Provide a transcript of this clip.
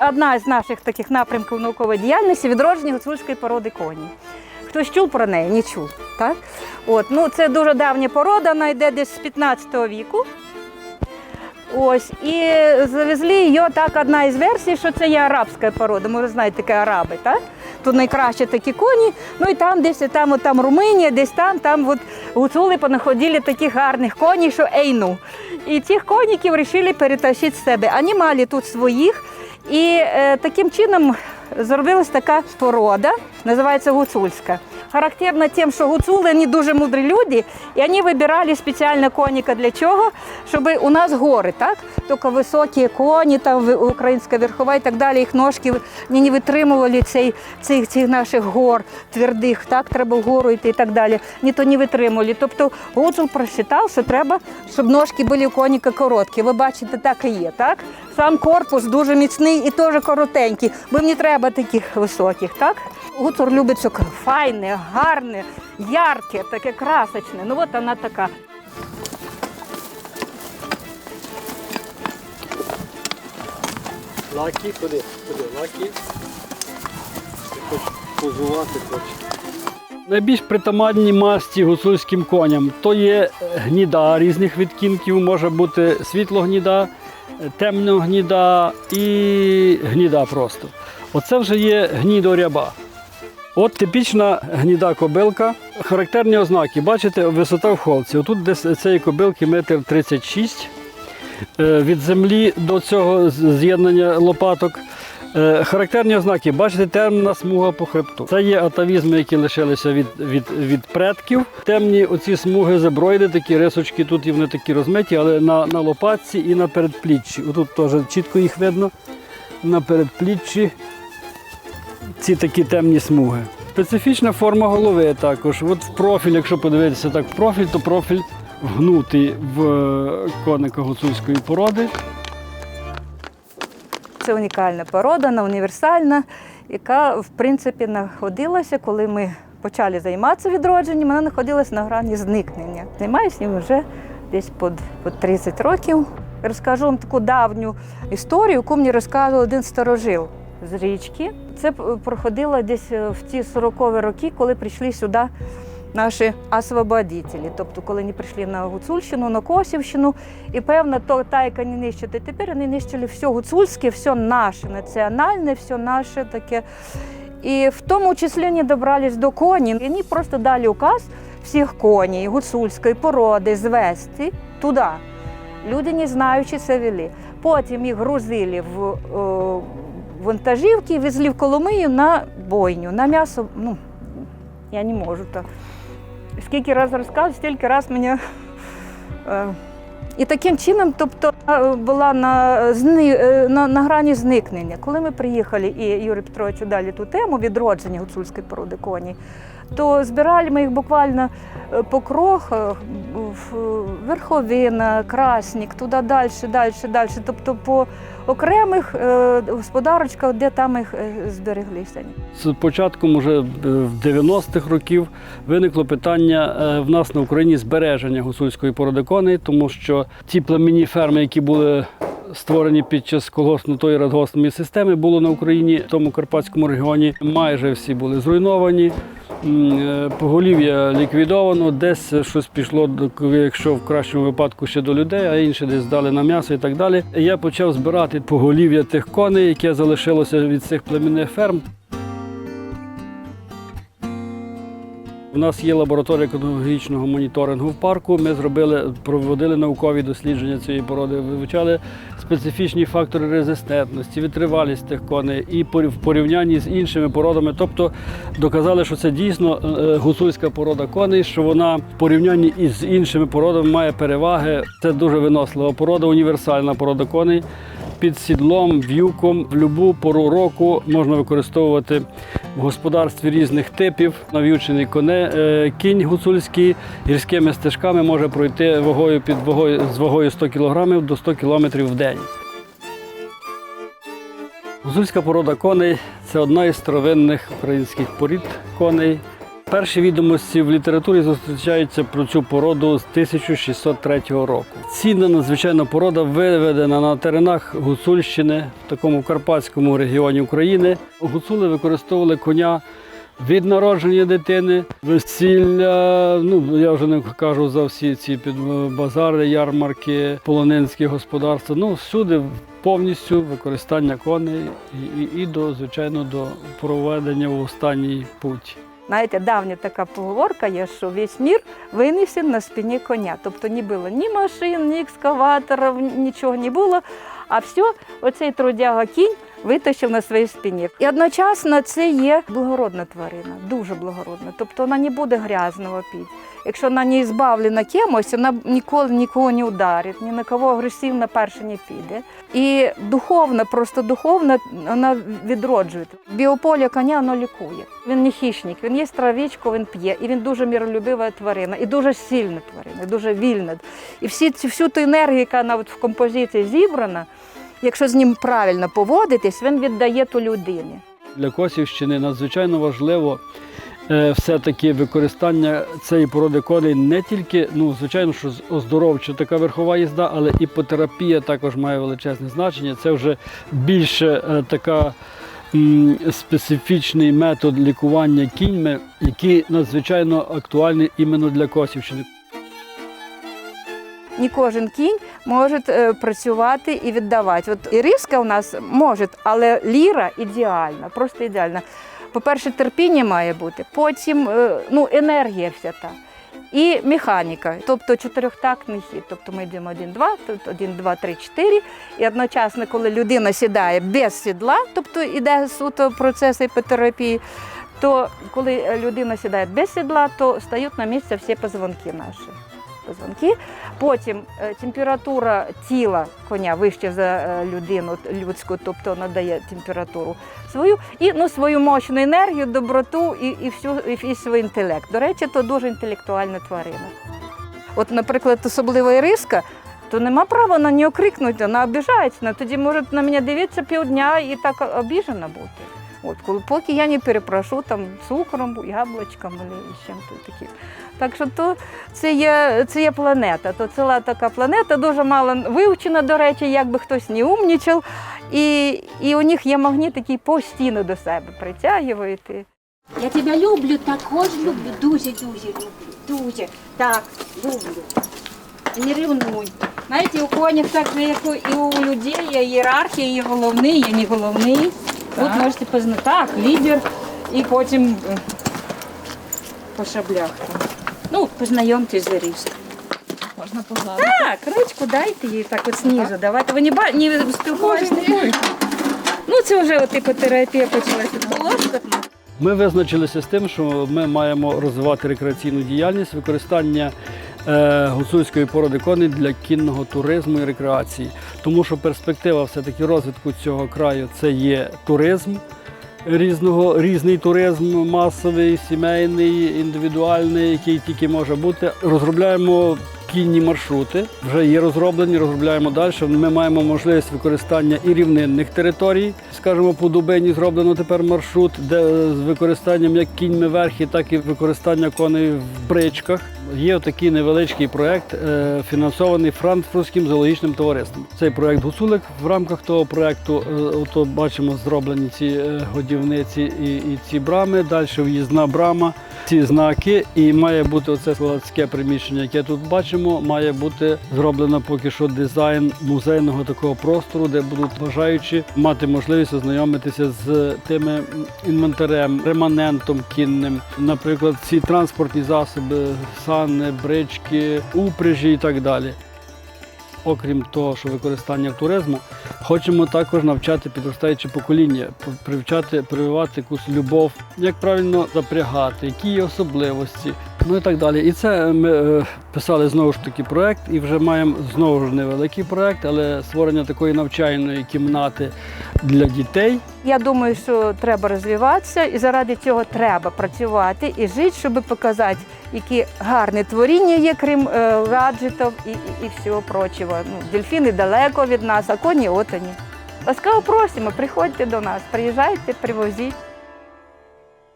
Одна з наших таких напрямків наукової діяльності відродження гуцульської породи коні. Хтось чув про неї? Не чув. Так? От, ну, це дуже давня порода, вона йде десь з 15 віку. Ось, і завезли її так одна із версій, що це є арабська порода. Може, знаєте, таке араби, так? Тут найкраще такі коні. Ну і там десь там, от, там Румунія, десь там, там от, гуцули понаходили таких гарних коней, що ейну. І цих коніків вирішили перетащити з себе. Вони мали тут своїх. І е, таким чином зробилась така порода, називається гуцульська. Характерна тим, що гуцули вони дуже мудрі люди, і вони вибирали спеціально коніка для чого? Щоб у нас гори, так? Тільки високі коні, там українська верхова і так далі, їх ножки вони не витримували цей, цих, цих наших гор твердих, так? Треба вгору йти і так далі. Ні то не витримували. Тобто гуцул просчитав, що треба, щоб ножки були у коніка короткі. Ви бачите, так і є, так? Сам корпус дуже міцний і теж коротенький, бо не треба таких високих, так? Гуцур любить все файне, гарне, ярке, таке красочне. Ну от вона така. Лакі, куди? Куди? Лакі. Хочеш позувати хочеш. Найбільш притаманні масті гуцульським коням то є гніда різних відтінків, може бути світлогніда, темногніда і гніда просто. Оце вже є гнідоряба. От типічна гніда кобилка. Характерні ознаки. Бачите, висота в холці. Отут десь цієї кобилки метр 36 Е, від землі до цього з'єднання лопаток. Е, Характерні ознаки, бачите, темна смуга по хребту. Це є атавізми, які лишилися від, від, від предків. Темні оці смуги зеброїди, такі рисочки, тут і вони такі розмиті, але на, на лопатці і на передпліччі. Отут теж чітко їх видно. На передпліччі ці такі темні смуги. Специфічна форма голови також. От в профіль, якщо подивитися так в профіль, то профіль вгнутий в е, коника гуцульської породи. Це унікальна порода, вона універсальна, яка в принципі знаходилася, коли ми почали займатися відродженням, вона знаходилася на грані зникнення. Займаюся ним вже десь по, по 30 років. Розкажу вам таку давню історію, яку мені розказував один старожил з річки. Це проходило десь е, в ті 40-ві роки, коли прийшли сюди наші освободителі. Тобто, коли вони прийшли на Гуцульщину, на Косівщину, і певно, то та, яка не нищити тепер, вони нищили все гуцульське, все наше, національне, все наше таке. І в тому числі вони добрались до коні. І вони просто дали указ всіх коней гуцульської породи звести туди. Люди, не знаючи, це вели. Потім їх грузили в о, вантажівки везли в Коломию на бойню, на м'ясо. Ну, я не можу так. Скільки разів розказую, стільки раз мене. Е, і таким чином, тобто, е, була на, е, на, на грані зникнення. Коли ми приїхали, і Юрій Петрович далі ту тему відродження гуцульської породи коней, то збирали ми їх буквально по крохах, Верховина, Краснік, туди далі, далі, далі. Тобто по окремих е, господарочках, де там їх е, збереглися. З початком уже е, в 90-х років виникло питання в нас на Україні збереження гусульської породи коней, тому що ті племінні ферми, які були створені під час колгоспно-тої радгоспної системи, було на Україні, в тому Карпатському регіоні, майже всі були зруйновані. Е, Поголів'я ліквідовано, десь щось пішло, якщо в кращому випадку ще до людей, а інше десь дали на м'ясо і так далі. Я почав збирати поголів'я тих коней, яке залишилося від цих племінних ферм. У нас є лабораторія екологічного моніторингу в парку. Ми зробили, проводили наукові дослідження цієї породи, вивчали специфічні фактори резистентності, витривалість тих коней і в порівнянні з іншими породами. Тобто доказали, що це дійсно е, гуцульська порода коней, що вона в порівнянні із іншими породами має переваги. Це дуже винослива порода, універсальна порода коней. Під сідлом, в'юком в будь-яку пору року можна використовувати в господарстві різних типів. Нав'ючений коне, е, кінь гуцульський гірськими стежками може пройти вагою під вагою з вагою 100 кг до 100 км в день. Гуцульська порода коней це одна із старовинних українських порід коней. Перші відомості в літературі зустрічаються про цю породу з 1603 року. Цінна надзвичайна порода виведена на теренах Гуцульщини в такому карпатському регіоні України. Гуцули використовували коня. Від народження дитини, весілля, ну я вже не кажу за всі ці базари, ярмарки, полонинські господарства. Ну всюди повністю використання коней і, і, і до звичайно до проведення в останній путь. Знаєте, давня така поговорка є, що весь мір винесен на спині коня. Тобто не було ні машин, ні екскаваторів, нічого не було. А все, оцей трудяга кінь витащив на своїй спині. І одночасно це є благородна тварина, дуже благородна. Тобто вона не буде грязного піти. Якщо вона не збавлена кимось, вона ніколи нікого не ударить, ні на кого агресивно перше не піде. І духовно, просто духовно вона відроджує. Біополе коня воно лікує. Він не хищник, він є травичку, він п'є, і він дуже миролюбива тварина, і дуже сильна тварина, і дуже вільна. І всі всю ту енергію, яка навіть в композиції зібрана, якщо з ним правильно поводитись, він віддає ту людині. Для Косівщини надзвичайно важливо е, все-таки використання цієї породи коней не тільки, ну, звичайно, що оздоровча така верхова їзда, але іпотерапія також має величезне значення. Це вже більше е, така специфічний метод лікування кіньми, який надзвичайно актуальний іменно для Косівщини. Не кожен кінь може е, працювати і віддавати. От іриска у нас може, але ліра ідеальна, просто ідеальна. По-перше, терпіння має бути, потім е, ну, енергія вся та. І механіка, тобто чотирьохтактний хід. Тобто ми йдемо один-два, тут один, два, три, чотири. І одночасно, коли людина сідає без сідла, тобто йде суто процес іпотерапії, то коли людина сідає без сідла, то стають на місце всі позвонки наші. Позвонки. Потім е, температура тіла коня вище за е, людину людську, тобто надає температуру свою, і ну, свою мощну енергію, доброту і, і, всю, і, і свій інтелект. До речі, то дуже інтелектуальна тварина. От, наприклад, особливо іриска, то нема права на нього крикнути, вона обіжається. Тоді може на мене дивитися півдня і так обіжена бути. От, коли, поки я не перепрошу там цукром, яблучком або чим-то таким. Так що то це є, це є планета. То ціла така планета, дуже мало вивчена, до речі, як би хтось не умнічав. І, і у них є магніт, який постійно до себе притягує. Я тебе люблю, також люблю, дуже, дуже люблю, дуже. Так, люблю. Не ревнуй. Знаєте, у конях так як і у людей, є ієрархія, є головний, є не головний. Тут можете познати. Так, лідер, і потім е, по шаблях там. Ну, познайомтесь з Ірискою. Можна погладити. Так, ручку дайте їй так от знизу. Давайте. Ви не, ба... не будете. Ну, це вже от іпотерапія почалася. Полоскотно. Ми визначилися з тим, що ми маємо розвивати рекреаційну діяльність, використання гуцульської породи коней для кінного туризму і рекреації. Тому що перспектива все-таки розвитку цього краю це є туризм. Різного, різний туризм, масовий, сімейний, індивідуальний, який тільки може бути. Розробляємо кінні маршрути, вже є розроблені, розробляємо далі. Ми маємо можливість використання і рівнинних територій. Скажімо, по Дубині зроблено тепер маршрут, де з використанням як кіньми верхи, так і використання коней в бричках. Є такий невеличкий проєкт, е, фінансований Франкфуртським зоологічним товариством. Цей проєкт Гуцулик в рамках того проєкту, е, ото бачимо, зроблені ці е, годівниці і, і ці брами. Далі в'їзна брама, ці знаки, і має бути оце складське приміщення, яке тут бачимо. Має бути зроблено поки що дизайн музейного такого простору, де будуть бажаючі мати можливість ознайомитися з тими інвентарем, реманентом кінним, наприклад, ці транспортні засоби, сани, брички, упряжі і так далі. Окрім того, що використання туризму, хочемо також навчати підростаюче покоління, привчати, прививати якусь любов, як правильно запрягати, які є особливості, ну і так далі. І це ми е, писали знову ж таки проект, і вже маємо знову ж невеликий проект, але створення такої навчальної кімнати для дітей. Я думаю, що треба розвиватися, і заради цього треба працювати і жити, щоб показати, які гарні творіння є, крім е, гаджетів і, і, і всього прочого. Ну, дельфіни далеко від нас, а коні отані. Ласкаво просимо, приходьте до нас, приїжджайте, привозіть.